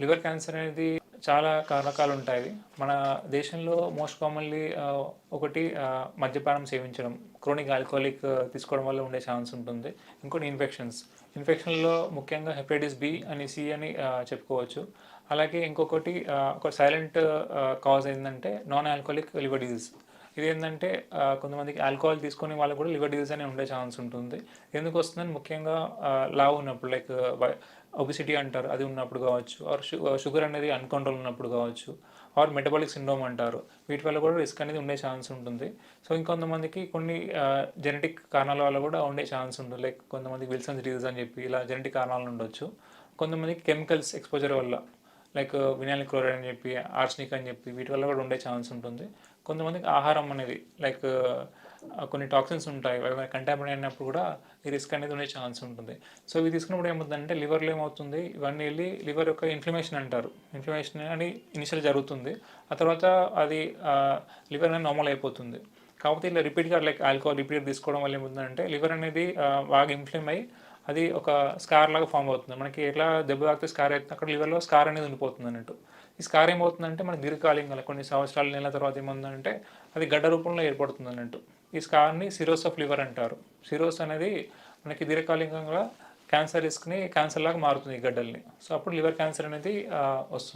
Liver cancer అనేది చాలా కారణకాలు ఉంటాయి మన దేశంలో మోస్ట్ కామన్లీ ఒకటి మద్యపానం సేవించడం క్రోనిక్ ఆల్కహాలిక్ తీసుకోవడం వల్ల ఉండే ఛాన్స్ ఉంటుంది. ఇంకోటి ఇన్ఫెక్షన్స్. ఇన్ఫెక్షన్లో ముఖ్యంగా హెపటైటిస్ బి అని సి అని చెప్పుకోవచ్చు. అలాగే ఇంకొకటి ఒక సైలెంట్ కాజ్ ఏంటంటే నాన్ ఆల్కహాలిక్ లివర్ డిజీజ్ ఇది ఏంటంటే కొంతమందికి ఆల్కహాల్ తీసుకునే వాళ్ళకి కూడా లివర్ డిజీజ్ అనే ఉండే ఛాన్స్ ఉంటుంది. ఎందుకు వస్తుందని ముఖ్యంగా లావు ఉన్నప్పుడు లైక్ ఒబిసిటీ అంటారు అది ఉన్నప్పుడు కావచ్చు ఆర్ షుగర్ అనేది అన్కంట్రోల్ ఉన్నప్పుడు కావచ్చు ఆర్ మెటబాలిక్ సిండ్రోమ్ అంటారు. వీటి వల్ల కూడా రిస్క్ అనేది ఉండే ఛాన్స్ ఉంటుంది. సో ఇంకొంతమందికి కొన్ని జెనెటిక్ కారణాల వల్ల కూడా ఉండే ఛాన్స్ ఉంటుంది లైక్ కొంతమందికి విల్సన్స్ డిజీజ్ అని చెప్పి ఇలా జెనెటిక్ కారణాలు ఉండొచ్చు. కొంతమందికి కెమికల్స్ ఎక్స్పోజర్ వల్ల. లైక్ వినాయల్ క్లోరైడ్ అని చెప్పి ఆర్స్నిక్ అని చెప్పి వీటి వల్ల కూడా ఉండే ఛాన్స్ ఉంటుంది. కొంతమందికి ఆహారం అనేది లైక్ కొన్ని టాక్సిన్స్ ఉంటాయి కంటామినేట్ అయినప్పుడు కూడా ఈ రిస్క్ అనేది ఉండే ఛాన్స్ ఉంటుంది. సో ఇవి తీసుకున్నప్పుడు ఏమవుతుందంటే లివర్లో ఏమవుతుంది ఇవన్నీ వెళ్ళి లివర్ యొక్క ఇన్ఫ్లమేషన్ అంటారు. ఇన్ఫ్లమేషన్ అని ఇనిషియల్ జరుగుతుంది. ఆ తర్వాత అది లివర్ అనేది నార్మల్ అయిపోతుంది. కాకపోతే ఇలా రిపీట్గా లైక్ ఆల్కహాల్ రిపీట్ తీసుకోవడం వల్ల ఏమవుతుందంటే లివర్ అనేది బాగా ఇన్ఫ్లేమ్ అయ్యి అది ఒక స్కార్ లాగా ఫామ్ అవుతుంది. మనకి ఎట్లా దెబ్బ తాకితే స్కార్ అవుతుంది అక్కడ లివర్లో స్కార్ అనేది ఉండిపోతుంది అన్నట్టు. ఈ స్కార్ ఏమవుతుందంటే మనకి దీర్ఘకాలికంగా కొన్ని సంవత్సరాల నెలల తర్వాత ఏముందంటే అది గడ్డ రూపంలో ఏర్పడుతుంది అన్నట్టు. ఈ స్కార్ని సిరోస్ ఆఫ్ లివర్ అంటారు. సిరోస్ అనేది మనకి దీర్ఘకాలికంగా క్యాన్సర్ రిస్క్ని క్యాన్సర్ లాగా మారుతుంది ఈ గడ్డల్ని. సో అప్పుడు లివర్ క్యాన్సర్ అనేది వస్తుంది.